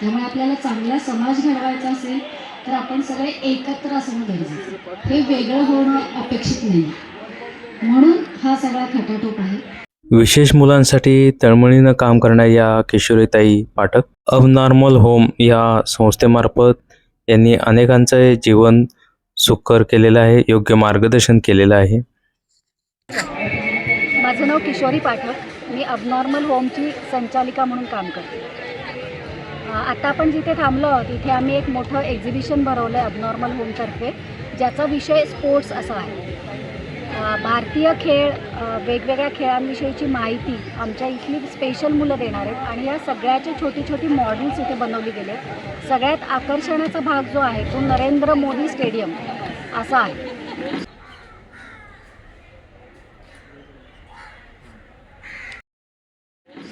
त्यामुळे आपल्याला चांगला समाज घडवायचा असेल तर आपण सगळे एकत्र असणं गरजेचं आहे. हे वेगळं होणं अपेक्षित नाही. म्हणून हा सगळा खटाटोप आहे. विशेष मुलांसाठी तळमळीनं काम करणाऱ्या या किशोरीताई पाठक अबनॉर्मल होम या संस्थेमार्फत यांनी अनेकांचे जीवन सुकर केलेलं आहे योग्य मार्गदर्शन केलेलं आहे. माझं नाव किशोरी पाठक. मी अबनॉर्मल होमची संचालिका म्हणून काम करते. आता आपण जिथे थांबलो आहोत तिथे आम्ही एक मोठं एक्झिबिशन भरवलं आहे अबनॉर्मल होमतर्फे ज्याचा विषय स्पोर्ट्स असा आहे. भारतीय खेळ वेगवेगळ्या खेळांविषयीची माहिती आमच्या इथली स्पेशल मुलं देणार आहेत आणि या सगळ्याची छोटी छोटी मॉडेल्स इथे बनवली गेले सगळ्यात आकर्षणाचा भाग जो आहे तो नरेंद्र मोदी स्टेडियम असा आहे.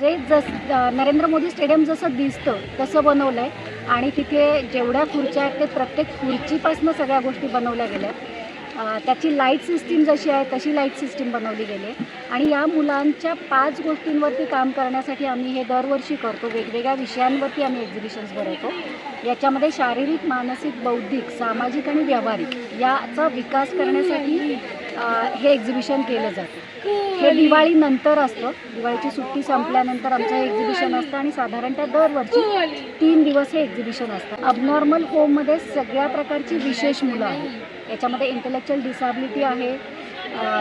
जे जस नरेंद्र मोदी स्टेडियम जसं दिसतं तसं बनवलं आहे आणि तिथे जेवढ्या खुर्च्या आहेत ते प्रत्येक खुर्चीपासनं सगळ्या गोष्टी बनवल्या गेल्या त्याची लाइट सिस्टीम जशी आहे तशी लाइट सिस्टीम बनवली गेली आहे. आणि या मुलांच्या पाच गोष्टींवरती काम करण्यासाठी आम्ही हे दरवर्षी करतो. वेगवेगळ्या विषयांवरती आम्ही एक्झिबिशन्स भरवतो. याच्यामध्ये शारीरिक मानसिक बौद्धिक सामाजिक आणि व्यावहारिक याचा विकास करण्यासाठी हे एक्झिबिशन केलं जातं. हे दिवाळीनंतर असतं. दिवाळीची सुट्टी संपल्यानंतर आमचं हे एक्झिबिशन असतं आणि साधारणतः दरवर्षी तीन दिवस हे एक्झिबिशन असतं. अबनॉर्मल होममध्ये सगळ्या प्रकारची विशेष मुलं आहेत. याच्यामध्ये इंटेलेक्च्युअल डिसॅबिलिटी आहे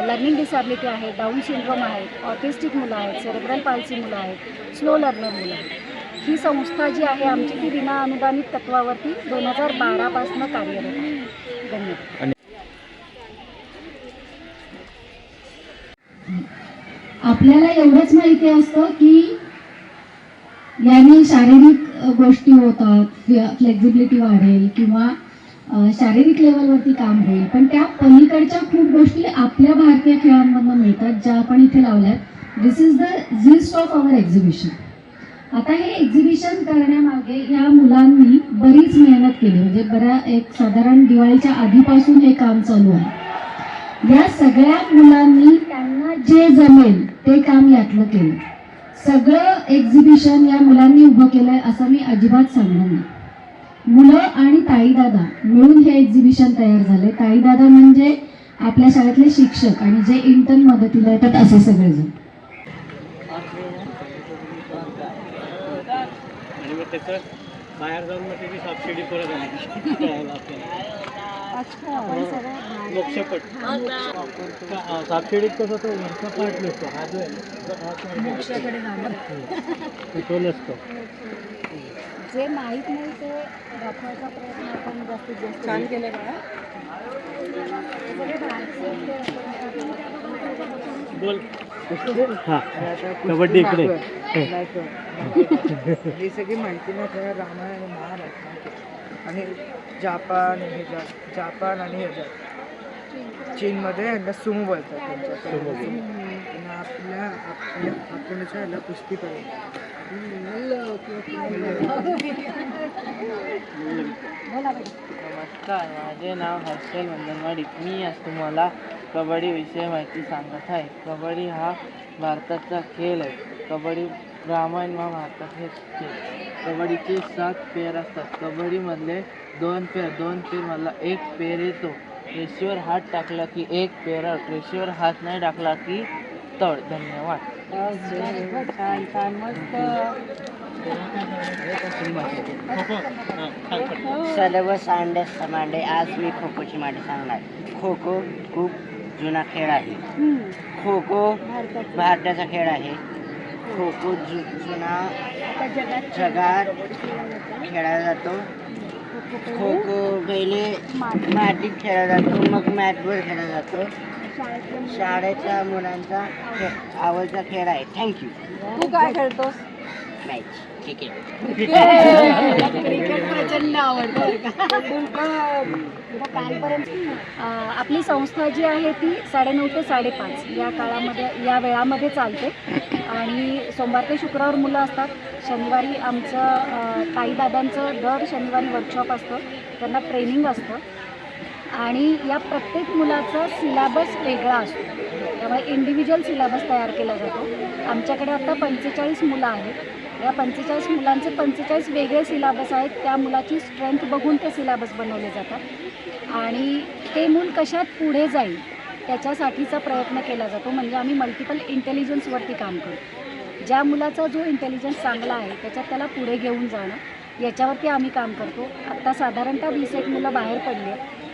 लर्निंग डिसॅबिलिटी आहे डाऊन सिंड्रोम आहेत ऑटिस्टिक मुलं आहेत सेरेब्रल पाल्सी मुलं आहेत स्लो लर्नर मुलं आहेत. ही संस्था जी आहे आमची ती विना अनुदानित तत्वावरती दोन हजार बारापासून कार्यरत आहे. धन्यवाद. आपल्याला एवढंच माहिती असतं की याने शारीरिक गोष्टी होतात फ्लेक्झिबिलिटी वाढेल किंवा शारीरिक लेवलवरती काम होईल. पण त्या पलीकडच्या खूप गोष्टी आपल्या भारतीय खेळांमधनं मिळतात ज्या आपण इथे लावल्यात. This is the gist of our exhibition आता हे एक्झिबिशन करण्यामागे या मुलांनी बरीच मेहनत केली. म्हणजे बऱ्या एक साधारण दिवाळीच्या आधीपासून हे काम चालू आहे. या सगळ्या मुलांनी त्यांना जे जमेल ते काम यातलं केलं. सगळं एक्झिबिशन या मुलांनी उभं केलंय असं मी अजिबात सांगणार नाही. मुलं आणि ताईदादा मिळून हे एक्झिबिशन तयार झाले ताईदादा म्हणजे आपल्या शाळेतले शिक्षक आणि जे इंटर्न मदतीला येतात असे सगळेजण. बाहेर जाऊन मग त्याची सबसिडी परत आली सबसिडीत कसं तो वरचा पार्ट नसतो हा जो आहे तो- तो नसतो. जे माहीत नाही ते दाखवायचा प्रयत्न आपण जास्तीत जास्त छान केलं बोल. हा. कबड्डी इकडे. ही सगळी माहिती ना रामायण आणि महाभारत आणि जापान ह्याच्या जापान आणि ह्याच्यात चीनमध्ये यांना सुमो बोलतात त्यांच्या. आणि आपल्या आपल्या आपल्याच्या ह्याला कुस्ती नमस्कार माझे नाव हर्षल वंदनवाडी. मी आज तुम्हाला कबड्डी विषयी माहिती सांगत आहे. कबड्डी हा भारताचा खेळ आहे. कबड्डी रामायण महाभारतात हे खेळ. कबड्डीचे सात पेर असतात. कबड्डीमधले दोन पेर दोन पेरमधला एक पेर येतो. रेषेवर हात टाकला की एक पेर आउट रेषेवर हात नाही टाकला की तळ. धन्यवाद. छान छान मस्त सर्व सांडे समांडे आज मी खो खोची माहिती सांगणार. खो खो खूप जुना खेळ आहे. खो खो भारताचा खेळ आहे. खो खो जु जुना जगात खेळला जातो. खो खो पहिले मातीत खेळला जातो मग मॅटवर खेळला जातो. शाळेच्या मुलांचा खेळ आवडता खेळ आहे. थँक्यू तू काय खेळतोस? मॅच ठीक आहे क्रिकेट प्रचंड आवडतं कालपर्यंत आपली संस्था जी आहे ती साडेनऊ ते साडेपाच या काळामध्ये या वेळामध्ये चालते. आणि सोमवार ते शुक्रवार मुलं असतात. शनिवारी आमचं ताईदादांचं दर शनिवारी वर्कशॉप असतं. त्यांना ट्रेनिंग असतं. आणि या प्रत्येक मुलाचा सिलॅबस वेगळा असतो. त्यामुळे इंडिव्हिज्युअल सिलॅबस तयार केला जातो. आमच्याकडे आता पंचेचाळीस मुलं आहेत. या पंचेचाळीस मुलांचे पंचेचाळीस वेगळे सिलेबस आहेत. त्या मुलाची स्ट्रेंथ बघून ते सिलेबस बनवले जातात. आणि ते मूल कशात पुढे जाईल त्याच्यासाठीचा प्रयत्न केला जातो. म्हणजे आम्ही मल्टिपल इंटेलिजन्सवरती काम करतो ज्या मुलाचा जो इंटेलिजन्स चांगला आहे त्याच्यात त्याला पुढे घेऊन जाणं याच्यावरती आम्ही काम करतो. आत्ता साधारणतः वीस एक मुलं बाहेर पडली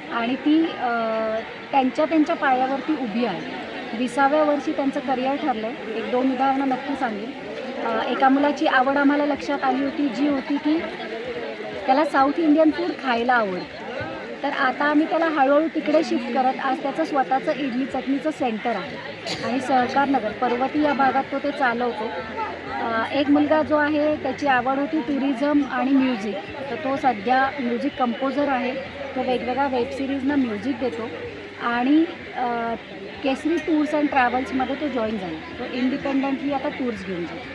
आणि ती त्यांच्या त्यांच्या पायावरती उभी आहे. विसाव्या वर्षी त्यांचं करिअर ठरलं आहे एक दोन उदाहरणं नक्की सांगेन. एका मुलाची आवड आम्हाला लक्षात आली होती जी होती की त्याला साऊथ इंडियन फूड खायला आवड. तर आता आम्ही त्याला हळूहळू तिकडे शिफ्ट करत आज त्याचं स्वतःचं इडली चटणीचं सेंटर आहे. आणि सहकार नगर पर्वती या भागात तो ते चालवतो. एक मुलगा जो आहे त्याची आवड होती टुरिझम आणि म्युझिक तर तो सध्या म्युझिक कंपोजर आहे. तो वेगवेगळ्या वेबसिरीजना म्युझिक देतो. आणि केसरी टूर्स अँड ट्रॅव्हल्समध्ये तो जॉईन झाला. तो इंडिपेंडंटली आता टूर्स घेऊन जातो.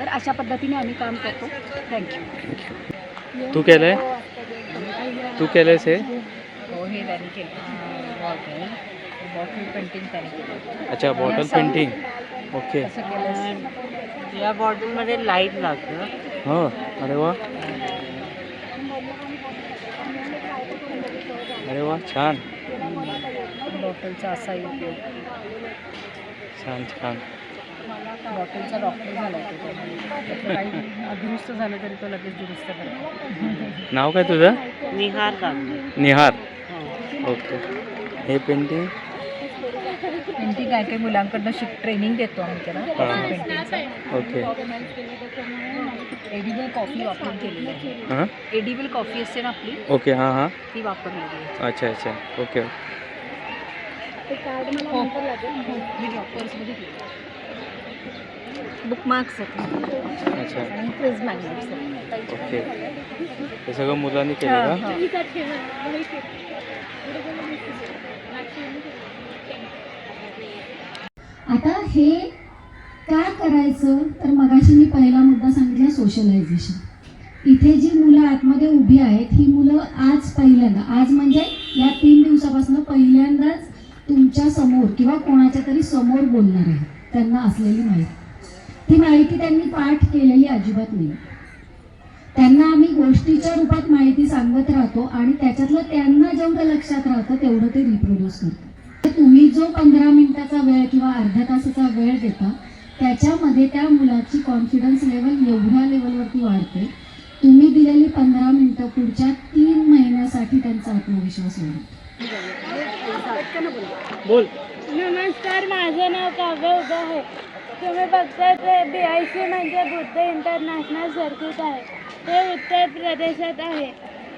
तर अशा पद्धतीने आम्ही काम करतो. थँक्यू तू केलंय? तू केलंयस हे? हो हे त्यांनी केलं. बॉटल. बॉटल पेंटिंग त्यांनी केलं. अच्छा बॉटल पेंटिंग ओके या बॉटलमध्ये लाईट लागतं. हाँ अरे वा. अरे वा छान. बॉटलचा असा उपयोग. छान छान. बॉटलचा डॉक्टर झाला काही दुरुस्त झालं तरी तो लगेच दुरुस्त करतो. नाव काय तुझं? निहार निहार. ओके. हे पेंटिंग पेंटिंग काय काही मुलांकडनं शिक ट्रेनिंग देतो आम्ही त्याला हां. पेंटिंगचं. ओके. एडिबल कॉफी वापरून केलेली आहे. हां? एडिबल कॉफी असते ना आपली? ओके हां हां. ती वापरलेली आहे. अच्छा अच्छा. ओके ते कार्ड मला हो. नंतर लागेल मी पर्समध्ये अच्छा. आणि आहेत. ओके. हे सगळं मुलांनी केलं हां, का हां. आता हे का करायचं? तर मगाशी मी पहिला मुद्दा सांगितला सोशलायझेशन इथे जी मुलं आतमध्ये उभी आहेत ही मुलं आज पहिल्यांदा आज म्हणजे या तीन दिवसापासून पहिल्यांदाच तुमच्यासमोर किंवा कोणाच्या तरी समोर बोलणार आहे त्यांना असलेली माहिती. माहिती त्यांनी पाठ केलेली अजिबात नाही. त्यांना आम्ही गोष्टीच्या रूपात माहिती सांगत राहतो आणि त्याच्यातलं त्यांना जेवढं लक्षात राहतं तेवढं ते रिप्रोड्यूस करतात. तर तुम्ही जो पंधरा मिनिटाचा वेळ किंवा अर्ध्या तासाचा वेळ देता त्याच्यामध्ये त्या मुलाची कॉन्फिडन्स लेवल एवढ्या लेवलवरती वाढते. तुम्ही दिलेली पंधरा मिनिटं पुढच्या तीन महिन्यासाठी त्यांचा आत्मविश्वास वाढतो. बोल. नमस्कार माझं नाव काव्य उभे आहे. तुम्ही बघताय ते बी आय सी म्हणजे बुद्ध इंटरनॅशनल सर्किट आहे. ते उत्तर प्रदेशात आहे.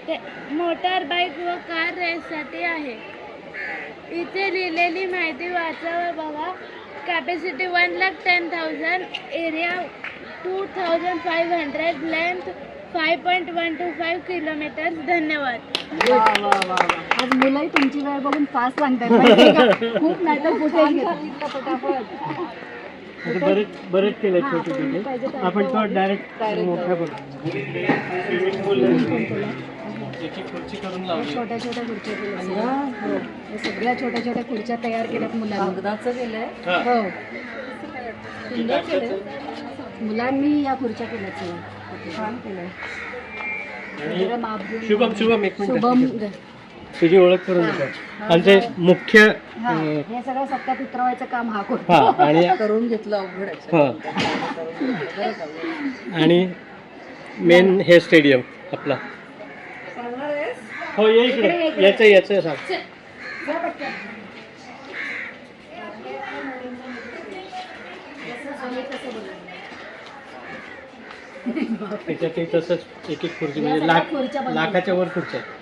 ते मोटार बाईक व कार रेससाठी आहे. इथे लिहिलेली माहिती वाचा व बघा capacity one lakh ten thousand area two thousand five hundred length five point one two five kilometres धन्यवाद आज मुलंही तुमची वेळ बघून फास्ट सांगतात? खूप नाही तर कुठे पटापट बरेच बरेच केले छोटे छोटे. आपण तो डायरेक्ट मोठ्या खुर्ची करून लावली छोट्या छोट्या खुर्च्या केल्या हो हे. सगळ्या छोट्या छोट्या खुर्च्या तयार केल्यात मुलांनी. केलंय? हो. सुंदर केलं मुलांनी या खुर्च्या केल्यात सगळ्या. छान केलंय. शुभम शुभम एक शुभम मिनिट तुझी ओळख करून देतो आमचे मुख्य हा अं, हे सगळं सत्यात उतरवायचं काम हा करतो. आणि करून घेतलं अवघड आहे. हा. आणि मेन हे स्टेडियम आपला. हो ये इकडे. याचं याचं सांग त्याच्यात ते तसंच एक एक खुर्ची म्हणजे लाख. लाखाच्या वर खुर्च्या आहेत.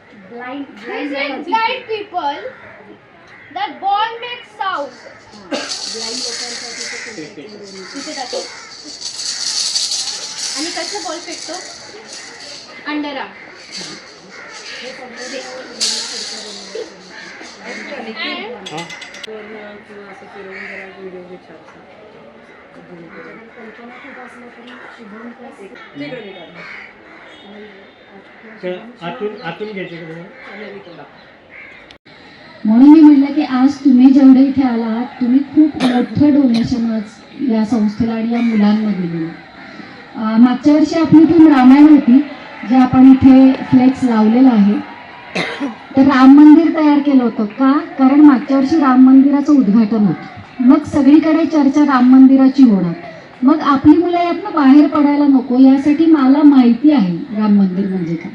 This is blind people. That ball makes sound. Blind लोकांसाठी ते खेळतात. तिथे टाकू. आणि कसं बॉल फेकतो अंडरा तर आतून आतून घ्यायचे का तुम्हाला? म्हणून मी म्हटलं की आज तुम्ही जेवढे इथे आलात तुम्ही खूप मोठं डोनेशन आज या संस्थेला आणि या मुलांना दिलेलं अं, मागच्या वर्षी आपली टीम रामायण होती जे आपण इथे फ्लेक्स लावलेलं आहे. तर राम मंदिर तयार केलं होतं का? कारण मागच्या वर्षी राम मंदिराचं उद्घाटन होतं. मग सगळीकडे चर्चा राम मंदिराची होणार. मग आपली मुलं यातनं बाहेर पडायला नको यासाठी मला माहिती आहे राम मंदिर म्हणजे काय.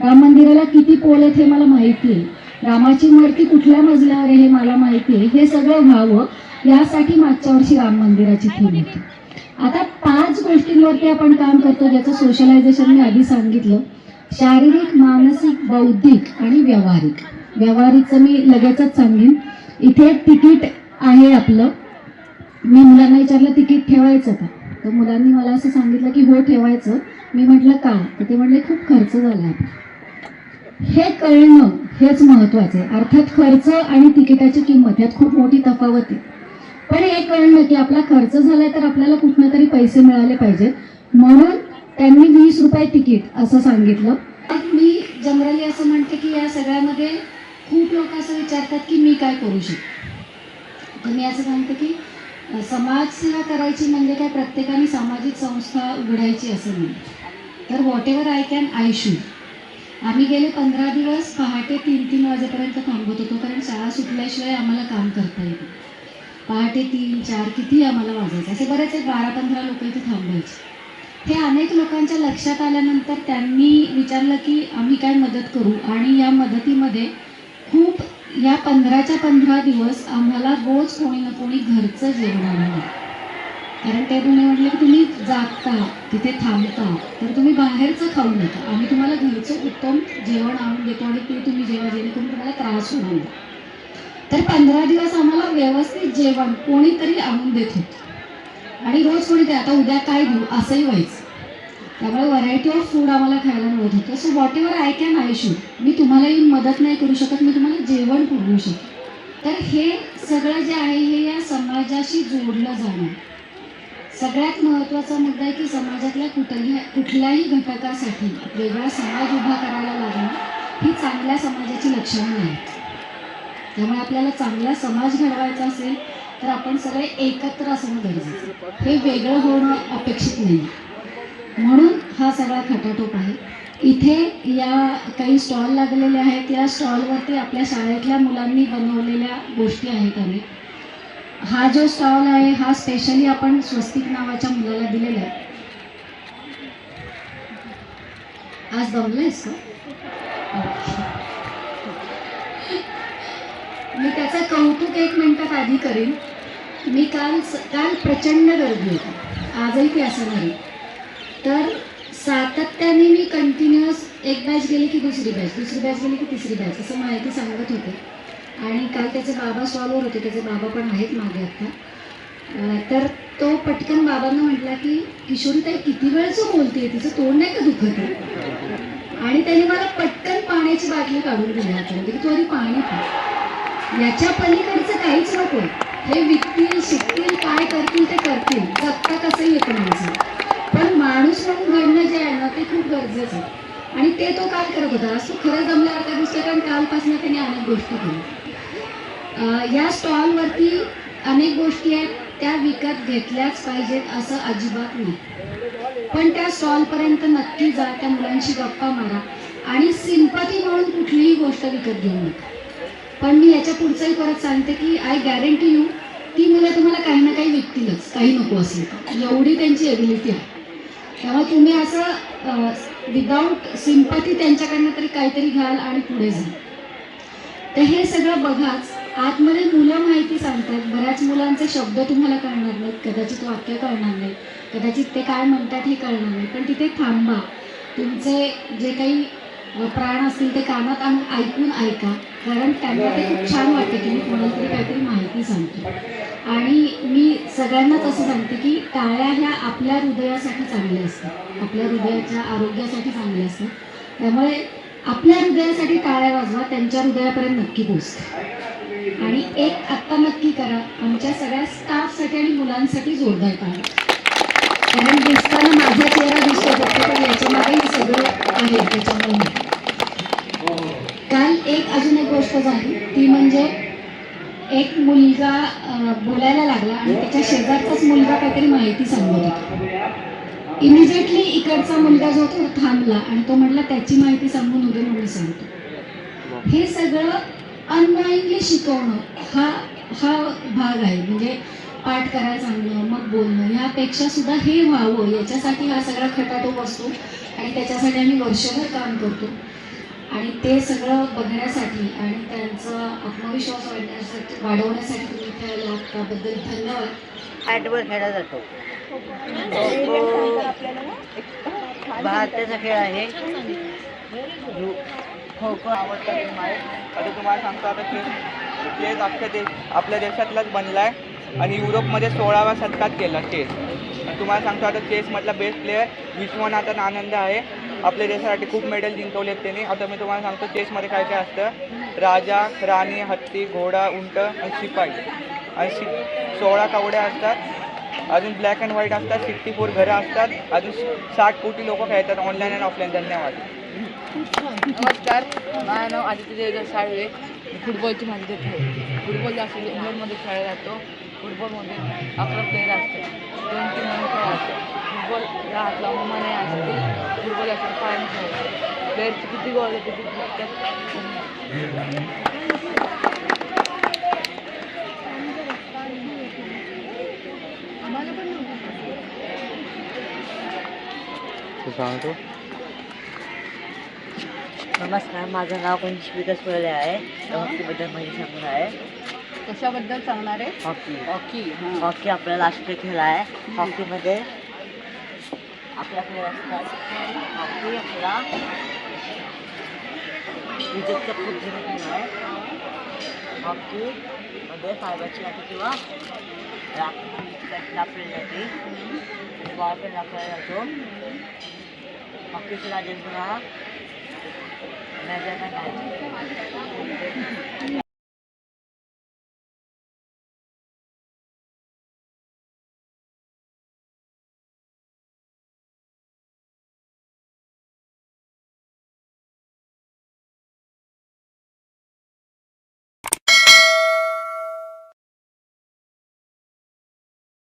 राम मंदिराला किती पोल आहेत हे मला माहिती आहे. रामाची मूर्ती कुठल्या मजल्यावर आहे हे मला माहिती आहे. हे सगळं व्हावं यासाठी मागच्या वर्षी राम मंदिराची थीम होती. आता पाच गोष्टींवरती आपण काम करतो ज्याचं सोशलायझेशन मी आधी सांगितलं. शारीरिक मानसिक बौद्धिक आणि व्यावहारिक. व्यावहारिकचं मी लगेचच सांगेन. इथे तिकीट आहे आपलं. मी मुलांना विचारलं तिकीट ठेवायचं का? तर मुलांनी मला असं सांगितलं की हो ठेवायचं. मी म्हटलं का? तर ते म्हटले खूप खर्च झाला आहे. हे कळणं हेच महत्वाचं आहे. अर्थात खर्च आणि तिकिटाची किंमत यात खूप मोठी तफावत आहे. पण हे कळणं की आपला खर्च झालाय तर आपल्याला कुठनं तरी पैसे मिळाले पाहिजेत. म्हणून त्यांनी वीस रुपये तिकीट असं सांगितलं. मी जनरली असं म्हणते की या सगळ्यामध्ये खूप लोक असं विचारतात की मी काय करू शकतो? तर मी असं सांगते की समाजसेवा करायची म्हणजे काय? प्रत्येकाने सामाजिक संस्था उघडायची असं नाही. तर whatever I can I should आम्ही गेले पंधरा दिवस पहाटे तीन तीन वाजेपर्यंत थांबत होतो कारण शाळा सुटल्याशिवाय आम्हाला काम करता येतं पहाटे तीन चार किती आम्हाला वाजायचं? असे बरेच एक बारा पंधरा लोक इथे थांबायचे. हे अनेक लोकांच्या लक्षात आल्यानंतर त्यांनी विचारलं की आम्ही काय मदत करू? आणि या मदतीमध्ये खूप या पंधराच्या पंधरा दिवस आम्हाला रोज कोणी ना कोणी घरचं जेवण आणलं कारण ते दोन्ही म्हटलं की तुम्ही जाता तिथे थांबता. तर तुम्ही बाहेरचं खाऊ नका. आम्ही तुम्हाला घरचं उत्तम जेवण आणून देतो आणि ते तुम्ही जेव्हा जेणेकरून तुम्हाला त्रास होणार तर पंधरा दिवस आम्हाला व्यवस्थित जेवण कोणीतरी आणून देत. होतं आणि रोज कोणीतरी आता उद्या काय देऊ? असंही व्हायचं. त्यामुळे व्हरायटी ऑफ फूड आम्हाला खायला मिळत होतं so whatever I can I should मी तुम्हाला येऊन मदत नाही करू शकत मी तुम्हाला जेवण पुरवू शकतो. तर हे सगळं जे आहे हे या समाजाशी जोडलं जाणं. सगळ्यात महत्त्वाचा मुद्दा आहे की समाजातल्या कुठल्या कुठल्याही घटकासाठी वेगळा समाज उभा करायला लागणं ही चांगल्या समाजाची लक्षणं आहेत. त्यामुळे आपल्याला चांगला समाज घडवायचा असेल तर आपण सगळे एकत्र असणं गरजेचं हे वेगळं होणं अपेक्षित नाही. म्हणून हा सगळा खटाटोप आहे. इथे या काही स्टॉल लागलेले आहेत. या स्टॉलवरती आपल्या शाळेतल्या मुलांनी बनवलेल्या गोष्टी आहेत अनेक. हा जो स्टॉल आहे हा स्पेशली आपण स्वस्तिक नावाच्या मुलाला दिलेला आहे. आज दमलायस का? मी त्याचं कौतुक एक मिनटात आधी करेन. मी काल काल प्रचंड गर्दी होती. आजही ती असं नाही. तर सातत्याने मी कंटिन्युअस एक बॅच गेली की दुसरी बॅच दुसरी बॅच गेली की तिसरी बॅच असं माहिती सांगत होते. आणि काल त्याचे बाबा स्टॉलवर होते त्याचे बाबा पण आहेत मागे आत्ता तर तो पटकन बाबांना म्हटला की किशोरीताई किती वेळचं बोलते तिचं तोंड नाही का दुखत? आहे आणि त्याने मला पटकन पाण्याची बाटली काढून दिली म्हणजे की तू आधी पाणी पी. याच्या पलीकडचं काहीच नको. हे विकतील शिकतील काय करतील ते करतील. जगता कसंही येतं माणसं पण माणूस म्हणून घडणं जे आहे ना ते खूप गरजेचं आहे. आणि ते तो काय करत होता? असं खरं जमलं त्या दिवशी कारण कालपासून त्यांनी अनेक गोष्टी केल्या. या स्टॉलवरती अनेक गोष्टी आहेत त्या विकत घेतल्याच पाहिजेत असं अजिबात नाही. पण त्या स्टॉलपर्यंत नक्की जा त्या मुलांशी गप्पा मारा आणि सिंपती म्हणून कुठलीही गोष्ट विकत घेऊ नका. पण मी याच्या पुढचंही परत सांगते की आय गॅरंटी यू ती मुलं तुम्हाला काही ना काही विकतीलच काही नको असेल एवढी त्यांची एबिलिटी आहे. तेव्हा तुम्ही असं विदाऊट सिम्पथी त्यांच्याकडनं तरी काहीतरी घ्याल आणि पुढे जा. तर हे सगळं बघाच आतमध्ये मुलं माहिती सांगतात बऱ्याच मुलांचे शब्द तुम्हाला कळणार नाहीत कदाचित वाक्य कळणार नाही कदाचित ते काय म्हणतात हे कळणार नाही पण तिथे थांबा. तुमचे जे काही प्राण असतील ते कानात आणून ऐकून ऐका. कारण त्यांना ते खूप छान वाटते की मी कोणाला तरी काहीतरी माहिती सांगतो. आणि मी सगळ्यांनाच असं सांगते की टाळ्या ह्या आपल्या हृदयासाठी चांगल्या असतात. आपल्या हृदयाच्या आरोग्यासाठी चांगल्या असतात. त्यामुळे आपल्या हृदयासाठी टाळ्या वाजवा त्यांच्या हृदयापर्यंत नक्की पोचते आणि एक आत्ता नक्की करा आमच्या सगळ्या स्टाफसाठी आणि मुलांसाठी जोरदार टाळ्या कारण दिसताना माझा चेहरा दिसतो फक्त पण याच्यामध्ये सगळं आहे त्याच्यामुळे एक अजून एक गोष्ट झाली. ती म्हणजे एक मुलगा बोलायला लागला आणि त्याच्या शेजारचाच मुलगा काहीतरी माहिती सांगत होता. इमिजिएटली इकडचा मुलगा जो तो थांबला आणि तो म्हटला त्याची माहिती सांगून उद्या म्हणून सांगतो. हे सगळं अनवाईंगली शिकवणं हा हा भाग आहे. म्हणजे पाठ करायला सांगणं मग बोलणं यापेक्षा सुद्धा हे व्हावं याच्यासाठी हा सगळा खटाटोप असतो आणि त्याच्यासाठी आम्ही वर्षभर काम करतो. आणि ते सगळं बघण्यासाठी आणि त्यांचा आत्मविश्वास वाढण्यासाठी वाढवण्यासाठी तुम्ही इथे आलात त्याबद्दल धन्यवाद. बॅटबॉल खेळला जातो. भारताचा खेळ आहे. खो खो आवडता गेम आहे आता तुम्हाला सांगतो आता चेस चेस अख्ख्या देश आपल्या देशातलाच बनला आहे आणि युरोपमध्ये सोळाव्या शतकात केला चेस आणि तुम्हाला सांगतो आता चेसमधला बेस्ट प्लेयर विश्वनाथन आनंद आहे. आपल्या देशासाठी खूप मेडल जिंकवलेत त्यांनी. आता मी तुम्हाला सांगतो चेसमध्ये काय काय असतं? राजा राणी हत्ती घोडा उंट आणि शिपाई आणि शि सोळा कावड्या असतात अजून ब्लॅक अँड व्हाईट असतात सिक्स्टी फोर घरं असतात अजून साठ कोटी लोक खेळतात ऑनलाईन आणि ऑफलाईन धन्यवाद. नमस्कार. माझं नाव आदित्य देवदास साळवे. फुटबॉलची माहिती देत फुटबॉल जास्त इंग्लंडमध्ये खेळला जातो. फुटबॉलमध्ये अकरा प्लेयर असतात. दोन तीन म्हणून खेळ असतो फुटबॉल हात लावून मने असते फुटबॉल जास्त पायाने खेळतो प्लेयरची किती गोल येते किती तू सांगतो. नमस्कार माझं नाव गणेश विकास पहिले आहे. हॉकीबद्दल माहिती सांगणार आहे. कशाबद्दल सांगणार आहे? हॉकी. हॉकी हॉकी आपला राष्ट्रीय खेळ आहे. हॉकीमध्ये आपल्याकडे असतात हॉकी आपला विजेतचा खूप जुना खेळ आहे हॉकीमध्ये फायबरची लाठी किंवा लाकडी लाकडी जाते आणि